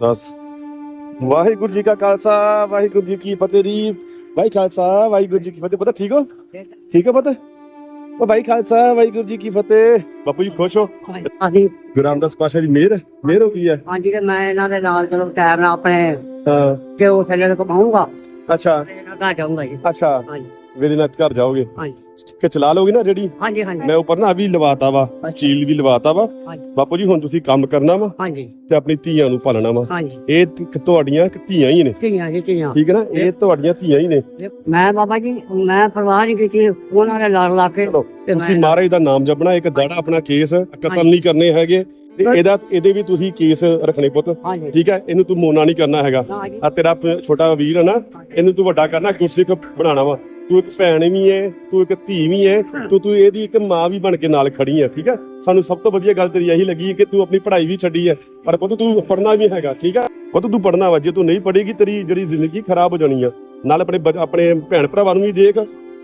10 ਵਾਹਿਗੁਰੂ ਜੀ ਕਾ ਖਾਲਸਾ ਵਾਹਿਗੁਰੂ ਜੀ ਕੀ ਫਤਿਹ ਜੀ। ਭਾਈ ਖਾਲਸਾ ਵਾਹਿਗੁਰੂ ਜੀ ਕੀ ਫਤਿਹ। ਪਤਾ ਠੀਕ ਹੋ? ਠੀਕ ਹੈ ਪਤਾ? ਉਹ ਭਾਈ ਖਾਲਸਾ ਵਾਹਿਗੁਰੂ ਜੀ ਕੀ ਫਤਿਹ। ਬਾਪੂ ਜੀ ਖੁਸ਼ ਹੋ? ਅਸੀਂ ਗੁਰੂ ਰਾਮਦਾਸ ਪਾਸ਼ਾ ਦੀ ਮਿਹਰ ਮਿਹਰ ਹੋ ਗਈ ਹੈ? ਹਾਂਜੀ ਤੇ ਮੈਂ ਇਹਨਾਂ ਦੇ ਨਾਲ ਚਲੋ ਟਾਈਮ ਨਾਲ ਆਪਣੇ ਹਾਂ। ਕਿ ਉਹ ਥੱਲੇ ਤੋਂ ਕਮਾਉਂਗਾ ਅੱਛਾ ਘਰ ਜਾਊਂਗਾ ਜੀ। ਅੱਛਾ। ਹਾਂਜੀ। ਵੇਦਨਾਥ ਘਰ ਜਾਓਗੇ? ਹਾਂਜੀ। ਕਿ ਚਲਾ ਲੋਗੇ ਨਾ ਜਿਹੜੀ ਹਾਂਜੀ ਹਾਂਜੀ। ਮੈਂ ਉੱਪਰ ਨਾ ਵੀ ਲਵਾਤਾ ਵਾ ਚੀਲ ਵੀ ਲਵਾਤਾ ਵਾ। ਹਾਂਜੀ। ਬਾਪੂ ਜੀ ਹੁਣ ਤੁਸੀਂ ਕੰਮ ਕਰਨਾ ਵਾ ਹਾਂਜੀ। ਤੇ ਆਪਣੀ ਧੀਆਂ ਨੂੰ ਪਾਲਣਾ ਵਾ। ਹਾਂਜੀ। ਇਹ ਤ- ਤੁਹਾਡੀਆਂ ਇੱਕ ਧੀਆਂ ਹੀ ਨੇ। ਧੀਆਂ ਜੀ ਧੀਆਂ। ਠੀਕ ਹੈ ਨਾ? ਇਹ ਤੁਹਾਡੀਆਂ ਧੀਆਂ ਹੀ ਨੇ। ਮੈਂ ਬਾਬਾ ਜੀ ਮੈਂ ਪਰਵਾਹ ਨਹੀਂ ਕੀਤੀ ਉਹਨਾਂ ਦੇ ਲੜ ਲਾ ਕੇ ਚਲੋ, ਤੇ ਤੁਸੀਂ ਮੈਂ ਮਹਾਰਾਜ ਦਾ ਨਾਮ ਜਪਣਾ ਇੱਕ ਦਾੜਾ ਆਪਣਾ ਕੇਸ ਕਤਲ ਨਹੀਂ ਕਰਨੇ ਹੈਗੇ। ਤੇ ਇਹਦਾ ਇਹਦੇ ਵੀ ਤੁਸੀਂ ਕੇਸ ਰੱਖਣੇ ਪੁੱਤ। ਹਾਂਜੀ। ਠੀਕ ਹੈ? ਇਹਨੂੰ ਤੂੰ ਮੋਨਾ ਨਹੀਂ ਕਰਨਾ ਹੈਗਾ। ਜੀ ਆ ਤੇਰਾ ਪ- ਛੋਟਾ ਵੀਰ ਹੈ ਨਾ ਇਹਨੂੰ ਤੂੰ ਵੱਡਾ ਕਰਨਾ ਗੁਰਸਿੱਖ ਬਣਾਉਣਾ ਵਾ। ਤੂੰ ਇੱਕ ਭੈਣ ਵੀ ਹੈ ਤੂੰ ਇੱਕ ਧੀ ਵੀ ਹੈ। ਤੂੰ ਤੂੰ ਇਹਦੀ ਇੱਕ ਮਾਂ ਵੀ ਬਣ ਕੇ ਨਾਲ ਖੜੀ ਹੈ ਠੀਕ ਹੈ ਸਾਨੂੰ ਸਭ ਤੋਂ ਵਧੀਆ ਗੱਲ ਤੇਰੀ ਇਹੀ ਲੱਗੀ ਕਿ ਤੂੰ ਆਪਣੀ ਪੜ੍ਹਾਈ ਵੀ ਛੱਡੀ ਹੈ ਪਰ ਪੁੱਤ ਤੂੰ ਪੜ੍ਹਨਾ ਵੀ ਹੈਗਾ ਠੀਕ ਹੈ ਪੁੱਤ ਤੂੰ ਪੜ੍ਹਨਾ ਵਾ ਜੇ ਤੂੰ ਨਹੀਂ ਪੜ੍ਹੇਗੀ ਤੇਰੀ ਜਿਹੜੀ ਜ਼ਿੰਦਗੀ ਖਰਾਬ ਹੋ ਜਾਣੀ ਆ। ਨਾਲ ਆਪਣੇ ਆਪਣੇ ਭੈਣ ਭਰਾਵਾਂ ਨੂੰ ਵੀ ਦੇਖ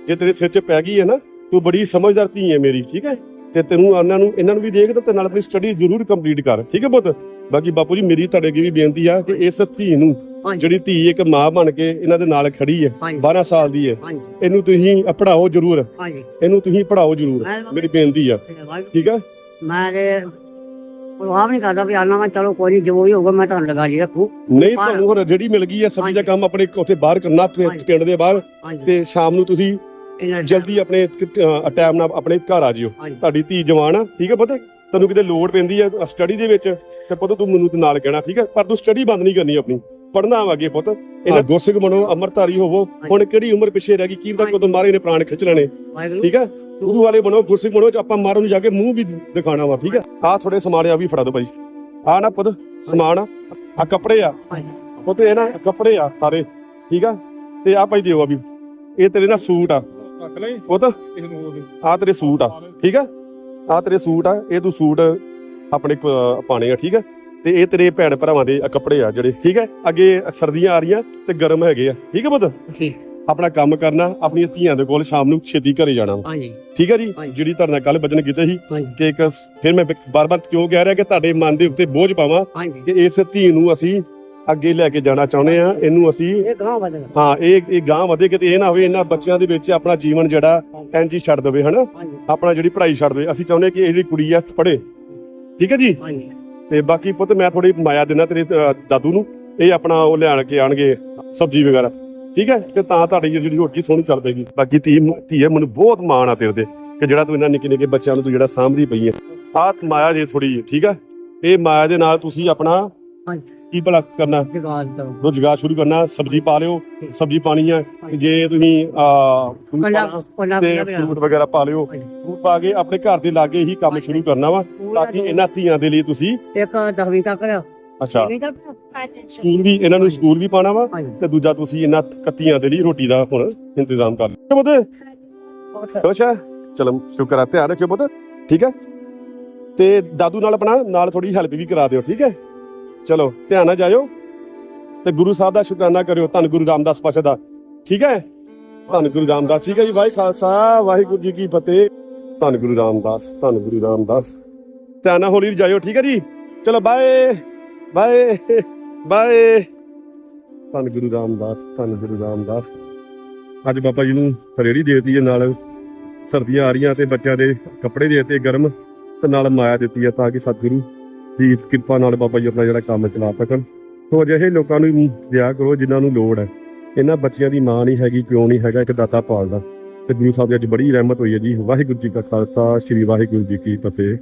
ਜੇ ਤੇਰੇ ਸਿਰ 'ਚ ਪੈ ਗਈ ਹੈ ਨਾ ਤੂੰ ਬੜੀ ਸਮਝਦਾਰ ਧੀ ਹੈ ਮੇਰੀ ਠੀਕ ਹੈ ਤੇ ਤੈਨੂੰ ਇਹਨਾਂ ਨੂੰ ਇਹਨਾਂ ਨੂੰ ਵੀ ਦੇਖ ਤੇ ਨਾਲ ਆਪਣੀ ਸਟੱਡੀ ਜ਼ਰੂਰ ਕੰਪਲੀਟ ਕਰ ਠੀਕ ਹੈ ਪੁੱਤ? ਬਾਕੀ ਬਾਪੂ ਜੀ ਮੇਰੀ ਤੁਹਾਡੇ ਅੱਗੇ ਵੀ ਬੇਨਤੀ ਆ ਕਿ ਇਸ ਧੀ ਨੂੰ ਹਾਂਜੀ। ਜਿਹੜੀ ਧੀ ਇੱਕ ਮਾਂ ਬਣ ਕੇ ਇਹਨਾਂ ਦੇ ਨਾਲ ਖੜੀ ਹੈ ਹਾਂਜੀ। 12 ਸਾਲ ਦੀ ਹੈ ਹਾਂਜੀ। ਇਹਨੂੰ ਤੁਸੀਂ ਪੜਾਓ ਜ਼ਰੂਰ। ਹਾਂਜੀ। ਇਹਨੂੰ ਤੁਸੀਂ ਪੜਾਓ ਜ਼ਰੂਰ। ਮੈਂ ਮੇਰੀ ਬੇਨਤੀ ਆ। ਠੀਕ ਹੈ ਮੈਂ ਤੇ ਪਰਵਾਹ ਨਹੀਂ ਕਰਦਾ ਵੀ ਆਨਾ ਮੈਂ ਚਲੋ ਕੋਈ ਨਹੀਂ ਜੋ ਵੀ ਹੋਊਗਾ ਮੈਂ ਤੁਹਾਨੂੰ ਲਗਾ ਲਈ ਰੱਖੂ। ਨਹੀਂ ਤੁਹਾਨੂੰ ਹੋਰ ਜਿਹੜੀ ਮਿਲ ਗਈ ਹੈ ਸਬਜ਼ੀ ਦਾ ਕੰਮ ਆਪਣੇ ਉੱਥੇ ਬਾਹਰ ਕਰਨਾ ਪਿ- ਹਾਂਜੀ। ਪਿੰਡ ਦੇ ਬਾਹਰ। ਹਾਂਜੀ। ਤੇ ਸ਼ਾਮ ਨੂੰ ਤੁਸੀਂ ਇਹਨਾਂ ਜਲਦੀ ਆਪਣੇ ਟਾਈਮ ਨਾਲ ਆਪਣੇ ਘਰ ਆ ਜਿਓ। ਹਾਂਜੀ। ਤੁਹਾਡੀ ਧੀ ਜਵਾਨ ਆ ਠੀਕ ਹੈ ਪਤਾ? ਤੈਨੂੰ ਕਿਤੇ ਲੋੜ ਪੈਂਦੀ ਹੈ ਸਟੱਡੀ ਦੇ ਵਿੱਚ। ਤੇ ਪੁੱਤ ਤੂੰ ਮੈਨੂੰ ਤੇ ਨਾਲ ਕਹਿਣਾ ਠੀਕ ਹੈ ਪਰ ਤੂੰ ਸਟੱਡੀ ਬੰਦ ਨਹੀਂ ਕਰਨੀ ਆਪਣੀ। ਪੜਨਾ ਆਵਾਂਗੇ ਪੁੱਤ। ਇਹਨਾਂ ਗੁਰਸਿੱਖ ਬਣੋ ਅਮਰਤਾਰੀ ਹੋਵੋ। ਹੁਣ ਕਿਹੜੀ ਉਮਰ ਪਿੱਛੇ ਰਹਿ ਗਈ? ਕੀ ਪਤਾ ਕਦੋਂ ਮਾਰੇ ਨੇ ਪ੍ਰਾਣ ਖਿੱਚ ਲੈਣੇ। ਠੀਕ ਹੈ ਗੁਰੂ ਵਾਲੇ ਬਣੋ ਗੁਰਸਿੱਖ ਬਣੋ ਚ ਆਪਾਂ ਮਾਰਨ ਨੂੰ ਜਾ ਕੇ ਮੂੰਹ ਵੀ ਦਿਖਾਣਾ ਵਾ ਠੀਕ ਹੈ ਆ ਥੋੜੇ ਸਮਾਨ ਆ ਵੀ ਫੜਾ ਦਿਓ ਭਾਈ। ਆ ਨਾ ਪੁੱਤ ਸਮਾਨ ਆ। ਆਹ ਕੱਪੜੇ ਆ। ਪੁੱਤ ਇਹ ਨਾ ਕੱਪੜੇ ਆ ਸਾਰੇ ਠੀਕ ਆ? ਤੇ ਆ ਭਾਈ ਦਿਓ ਆ ਵੀ। ਇਹ ਤੇਰੇ ਨਾਲ ਸੂਟ ਆ। ਪੁੱਤ ਆ ਤੇਰੇ ਸੂਟ ਆ ਠੀਕ ਆ? ਆ ਤੇਰੇ ਸੂਟ ਆ ਇਹ ਤੂੰ ਸੂਟ ਆਪਣੇ ਕੋ- ਪਾਣੇ ਆ ਠੀਕ ਆ? ਤੇ ਇਹ ਤੇਰੇ ਭੈਣ ਭਰਾਵਾਂ ਦੇ ਕੱਪੜੇ ਆ ਜਿਹੜੇ ਠੀਕ ਹੈ ਅੱਗੇ ਸਰਦੀਆਂ ਆ ਰਹੀਆਂ ਤੇ ਗਰਮ ਹੈਗੇ ਆ ਠੀਕ ਹੈ ਪੁੱਤ? ਠੀਕ। ਆਪਣਾ ਕੰਮ ਕਰਨਾ ਆਪਣੀਆਂ ਧੀਆਂ ਦੇ ਕੋਲ ਸ਼ਾਮ ਨੂੰ ਛੇਤੀ ਘਰੇ ਜਾਣਾ। ਹਾਂਜੀ। ਠੀਕ ਹੈ ਜੀ। ਜਿਹੜੀ ਤੁਹਾਡੇ ਨਾਲ ਕੱਲ ਬਚਨ ਕੀਤੇ ਸੀ ਕਿ ਇੱਕ ਫਿਰ ਮੈਂ ਬਾਰ-ਬਾਰ ਕਿਉਂ ਕਹਿ ਰਿਹਾ ਕਿ ਤੁਹਾਡੇ ਮਨ ਦੇ ਉੱਤੇ ਬੋਝ ਪਾਵਾਂ ਕਿ ਇਸ ਧੀ ਨੂੰ ਅਸੀਂ ਅੱਗੇ ਲੈ ਕੇ ਜਾਣਾ ਚਾਹੁੰਦੇ ਆ ਇਹਨੂੰ ਅਸੀਂ ਇਹ ਗਾਂ ਵਧੇਗਾ ਹਾਂ ਇਹ ਇਹ ਗਾਂ ਵਧੇ ਕਿਤੇ ਇਹ ਨਾ ਹੋਵੇ ਇਹਨਾਂ ਬੱਚਿਆਂ ਦੇ ਵਿੱਚ ਆਪਣਾ ਜੀਵਨ ਜਿਹੜਾ ਹੀ ਛੱਡ ਦੇਵੇ ਹਨਾ? ਆਪਣਾ ਜਿਹੜੀ ਪੜ੍ਹਾਈ ਛੱਡ ਦੇਵੇ। ਅਸੀਂ ਚਾਹੁੰਦੇ ਕਿ ਇਹ ਜਿਹੜੀ ਕੁੜੀ ਆ ਪੜ੍ਹੇ। ਠੀਕ ਹੈ ਜੀ? ਹਾਂਜੀ। ਤੇ ਬਾਕੀ ਪੁੱਤ ਮੈਂ ਥੋੜੀ ਮਾਇਆ ਦੇਣਾ ਤੇਰੇ ਦਾਦੂ ਨੂੰ। ਇਹ ਆਪਣਾ ਉਹ ਲਿਆਣ ਕੇ ਆਣਗੇ ਸਬਜ਼ੀ ਵਗੈਰਾ। ਠੀਕ ਹੈ? ਤੇ ਤਾਂ ਤੁਹਾਡੀ ਜਿਹੜੀ ਰੋਟੀ ਸੋਹਣੀ ਚੱਲ ਪਏਗੀ। ਬਾਕੀ ਧੀ ਧੀਏ ਮੈਨੂੰ ਬਹੁਤ ਮਾਣ ਆ ਤੇਰੇ ਤੇ ਕਿ ਜਿਹੜਾ ਤੂੰ ਇਹਨਾਂ ਨਿੱਕੇ ਨਿੱਕੇ ਬੱਚਿਆਂ ਨੂੰ ਤੂੰ ਜਿਹੜਾ ਸਾਂਭਦੀ ਪਈ ਹੈ। ਆਹ ਮਾਇਆ ਜੇ ਥੋੜੀ ਠੀਕ ਹੈ? ਇਹ ਮਾਇਆ ਦੇ ਨਾਲ ਤੁਸੀਂ ਆਪਣਾ ਹਾਂਜੀ। ਕੀ ਭਲਾ ਕਰਨਾ? ਰੋਜ਼ਗਾਰ ਸ਼ੁਰੂ ਕਰਨਾ ਸਬਜ਼ੀ ਪਾ ਲਿਓ ਸਬਜ਼ੀ ਪਾਣੀ ਆ। ਜੇ ਤੁਸੀਂ ਆ ਫਰੂਟ ਵਗੈਰਾ ਪਾ ਲਿਓ। ਫਰੂਟ ਪਾ ਕੇ ਆਪਣੇ ਘਰ ਦੇ ਲਾਗੇ ਹੀ ਕੰਮ ਸ਼ੁਰੂ ਕਰਨਾ ਵਾ ਤਾਂ ਕਿ ਇਹਨਾਂ ਧੀਆਂ ਦੇ ਲਈ ਤੁਸੀਂ ਇੱਕ ਦਸਵੀਂ ਤੱਕ ਰਿਆ ਅੱਛਾ। ਸਕੂਲ ਵੀ ਇਹਨਾਂ ਨੂੰ ਸਕੂਲ ਵੀ ਪਾਣਾ ਵਾ ਤੇ ਦੂਜਾ ਤੁਸੀਂ ਇਹਨਾਂ ਕੱਤੀਆਂ ਦੇ ਲਈ ਰੋਟੀ ਦਾ ਹੁਣ ਇੰਤਜ਼ਾਮ ਕਰ ਲਿਓ। ਬੁੱਧ ਖੁਸ਼ ਹੈ ਚਲੋ ਸ਼ੁਕਰ ਆ ਧਿਆਨ ਰੱਖਿਓ ਬੁੱਧ ਠੀਕ ਹੈ ਤੇ ਦਾਦੂ ਨਾਲ ਆਪਣਾ ਨਾਲ ਥੋੜੀ ਹੈਲਪ ਵੀ ਕਰਾ ਦਿਓ ਠੀਕ ਹੈ? ਚਲੋ ਧਿਆਨ ਨਾਲ ਜਾਇਓ ਤੇ ਗੁਰੂ ਸਾਹਿਬ ਦਾ ਸ਼ੁਕਰਾਨਾ ਕਰਿਓ, ਧੰਨ ਗੁਰੂ ਰਾਮਦਾਸ ਪਾਸ਼ਾ ਦਾ। ਠੀਕ ਹੈ? ਧੰਨ ਗੁਰੂ ਰਾਮਦਾਸ, ਠੀਕ ਹੈ ਜੀ, ਵਾਹਿ ਖਾਲਸਾ, ਵਾਹਿਗੁਰੂ ਜੀ ਕੀ ਫਤਿਹ। ਧੰਨ ਗੁਰੂ ਰਾਮਦਾਸ, ਧੰਨ ਗੁਰੂ ਰਾਮਦਾਸ। ਧਿਆਨ ਨਾਲ ਹੌਲੀ ਜਾਇਓ, ਠੀਕ ਹੈ ਜੀ? ਚਲੋ, ਬਾਏ ਬਾਏ ਬਾਏ। ਧੰਨ ਗੁਰੂ ਰਾਮਦਾਸ, ਧੰਨ ਗੁਰੂ ਰਾਮਦਾਸ। ਅੱਜ ਬਾਬਾ ਜੀ ਨੂੰ ਰੇੜੀ ਦੇਤੀ ਹੈ, ਨਾਲ ਸਰਦੀਆਂ ਆ ਰਹੀਆਂ ਤੇ ਬੱਚਿਆਂ ਦੇ ਕੱਪੜੇ ਦੇ ਦਿੱਤੇ ਗਰਮ ਤੇ ਨਾਲ ਮਾਇਆ ਦਿੱਤੀ ਹੈ ਤਾਂ ਕਿ ਸਤਿਗੁਰੂ ਦੀ ਕਿਰਪਾ ਨਾਲ ਬਾਬਾ ਜੀ ਆਪਣਾ ਜਿਹੜਾ ਕੰਮ ਚਲਾ ਸਕਣ ਸੋ ਅਜਿਹੇ ਲੋਕਾਂ ਨੂੰ ਦਿਆ ਕਰੋ ਜਿਨ੍ਹਾਂ ਨੂੰ ਲੋੜ ਹੈ। ਇਹਨਾਂ ਬੱਚਿਆਂ ਦੀ ਮਾਂ ਨਹੀਂ ਹੈਗੀ, ਪਿਓ ਨਹੀਂ ਹੈਗਾ, ਇੱਕ ਦਾਤਾ ਪਾਲਦਾ। ਤੇ ਗੁਰੂ ਸਾਹਿਬ ਦੀ ਅੱਜ ਬੜੀ ਰਹਿਮਤ ਹੋਈ ਹੈ ਜੀ। ਵਾਹਿਗੁਰੂ ਜੀ ਕਾ ਖਾਲਸਾ, ਸ੍ਰੀ ਵਾਹਿਗੁਰੂ ਜੀ ਕੀ ਫਤਿਹ।